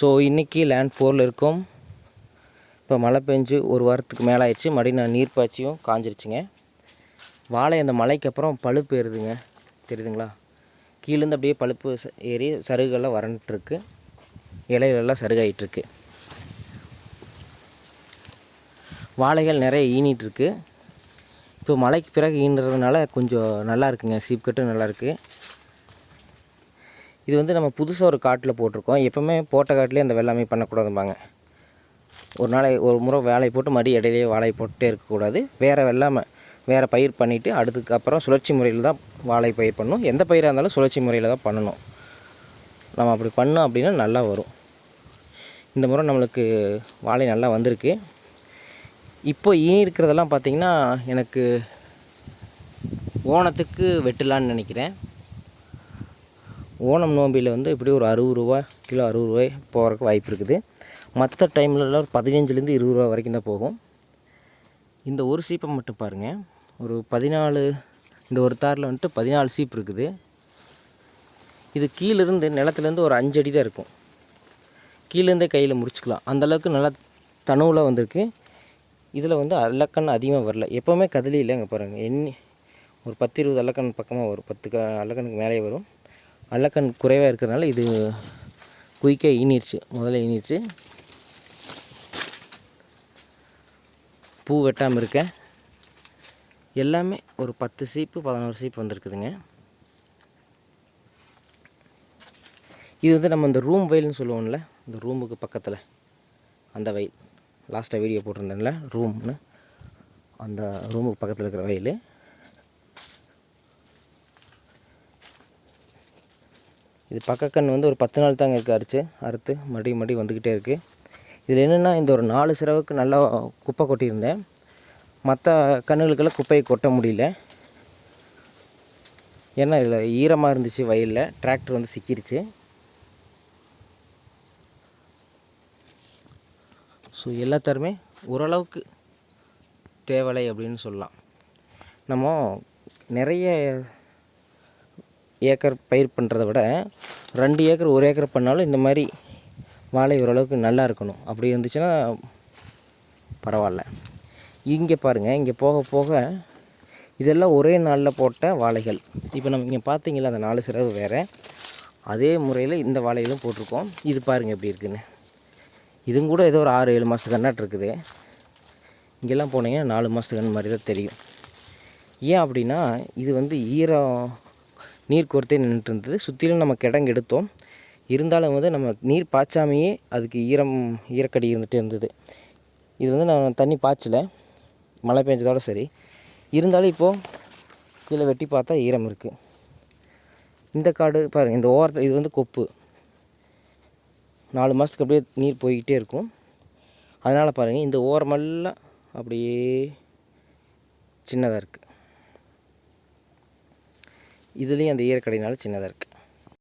So இன்றைக்கி land ஃபோரில் இருக்கும். இப்போ மழை பெஞ்சு ஒரு வாரத்துக்கு மேலே ஆயிடுச்சு மறுபடியும் நான் நீர் பாய்ச்சியும் காஞ்சிருச்சுங்க. வாழை அந்த மலைக்கு அப்புறம் பழுப்பு ஏறுதுங்க. தெரியுதுங்களா? கீழேருந்து அப்படியே பழுப்பு ச- ஏறி சருகுகள்லாம் வறண்டுருக்கு இலைகளெல்லாம் சருகாயிட்ருக்கு வாழைகள் நிறைய ஈனிட்டு இப்போ மழைக்கு பிறகு ஈன்றதுனால கொஞ்சம் நல்லா இருக்குங்க. சீப்கட்டும் நல்லாயிருக்கு இது வந்து நம்ம புதுசாக ஒரு காட்டில் போட்டிருக்கோம். எப்போவுமே போட்ட காட்டிலே அந்த வெள்ளாமை பண்ணக்கூடாதும்பாங்க. ஒரு நாளை ஒரு முறை வேலையை போட்டு மறுபடியும் இடையிலேயே வாழை போட்டே இருக்கக்கூடாது வேறு வெள்ளாமை வேறு பயிர் பண்ணிவிட்டு அடுத்துக்கப்புறம் சுழற்சி முறையில் தான் வாழை பயிர் பண்ணணும். எந்த பயிராக இருந்தாலும் சுழற்சி முறையில் தான் பண்ணணும். நம்ம அப்படி பண்ணோம் அப்படின்னா நல்லா வரும். இந்த முறை நம்மளுக்கு வாழை நல்லா வந்திருக்கு. இப்போ ஈ இருக்கிறதெல்லாம் பார்த்தீங்கன்னா எனக்கு ஓணத்துக்கு வெட்டலான்னு நினைக்கிறேன். ஓணம் நோம்பியில் வந்து இப்படி ஒரு அறுபது ரூபா கிலோ அறுபது ரூபாய் போகிறதுக்கு வாய்ப்பு இருக்குது. மற்ற டைம்லலாம் ஒரு பதினஞ்சுலேருந்து இருபது ரூபா வரைக்கும் தான் போகும். இந்த ஒரு சீப்பை மட்டும் பாருங்கள் ஒரு பதினாலு இந்த ஒரு தாரில் வந்துட்டு பதினாலு சீப் இருக்குது. இது கீழேருந்து நிலத்துலேருந்து ஒரு அஞ்சு அடி தான் இருக்கும். கீழேருந்தே கையில் முடிச்சுக்கலாம் அந்தளவுக்கு நல்லா தணுவில் வந்திருக்கு. இதில் வந்து அல்லக்கண் அதிகமாக வரல. எப்போவுமே கதலி இல்லைங்க பாருங்கள் எண்ணி ஒரு பத்து இருபது அல்லக்கண் பக்கமாக வரும். பத்து க அல்லக்கண்ணுக்கு மேலே வரும். அல்லக்கண் குறைவாக இருக்கிறதுனால இது குயிக்காக ஈனிருச்சு முதல்ல ஈனிருச்சு பூ வெட்டாமல் இருக்க. எல்லாமே ஒரு பத்து சீப்பு பதினோரு சீப்பு வந்திருக்குதுங்க. இது வந்து நம்ம இந்த ரூம் வயல்னு சொல்லுவோம்ல இந்த ரூமுக்கு பக்கத்தில். அந்த வயல் லாஸ்ட்டாக வீடியோ போட்டிருந்தேன்ல ரூம்னு அந்த ரூமுக்கு பக்கத்தில் இருக்கிற வயல் இது பக்கக்கண் வந்து ஒரு பத்து நாள் தாங்க இருக்குது அரிச்சு அறுத்து மறுபடியும் மறுபடியும் வந்துக்கிட்டே இருக்குது இதில் என்னென்னா இந்த ஒரு நாலு சிறவுக்கு நல்லா குப்பை கொட்டியிருந்தேன். மற்ற கண்ணுகளுக்கெல்லாம் குப்பையை கொட்ட முடியல. ஏன்னா இதில் ஈரமாக இருந்துச்சு வயலில் டிராக்டர் வந்து சிக்கிருச்சு. ஸோ எல்லாத்தருமே ஓரளவுக்கு தேவலை அப்படின்னு சொல்லலாம். நம்ம நிறைய ஏக்கர் பயிர் பண்ணுறத விட ரெண்டு ஏக்கர் ஒரு ஏக்கர் பண்ணாலும் இந்த மாதிரி வாழை ஓரளவுக்கு நல்லா இருக்கணும். அப்படி இருந்துச்சுன்னா பரவாயில்ல. இங்கே பாருங்கள் இங்கே போக போக இதெல்லாம் ஒரே நாளில் போட்ட வாழைகள். இப்போ நம்ம இங்கே பார்த்தீங்களா அந்த நாலு சிறகு வேறு. அதே முறையில் இந்த வாழைகளும் போட்டிருக்கோம். இது பாருங்கள் எப்படி இருக்குன்னு. இதுவும் கூட ஏதோ ஒரு ஆறு ஏழு மாதத்துக்கு கண்ணாட்டு இருக்குது. இங்கெல்லாம் போனீங்கன்னா நாலு மாதத்துக்கு மாதிரி தான் தெரியும். ஏன் அப்படின்னா இது வந்து ஈரம் நீர் கோர்த்தே நின்றுட்டு இருந்தது சுற்றிலும் நம்ம கிடங்கு எடுத்தோம். இருந்தாலும் வந்து நம்ம நீர் பாய்ச்சாமையே அதுக்கு ஈரம் ஈரக்கடி இருந்துகிட்டே இருந்தது. இது வந்து நான் தண்ணி பாய்ச்சலை. மழை பெஞ்சதோட சரி. இருந்தாலும் இப்போது கீழே வெட்டி பார்த்தா ஈரம் இருக்குது இந்த காடு பாருங்கள் இந்த ஓரத்தில் இது வந்து கொப்பு. நாலு மாதத்துக்கு அப்படியே நீர் போய்கிட்டே இருக்கும். அதனால் பாருங்கள் இந்த ஓரமெல்லாம் அப்படியே சின்னதாக இருக்குது இதுலேயும் அந்த ஈரக்கடைனால சின்னதாக இருக்குது.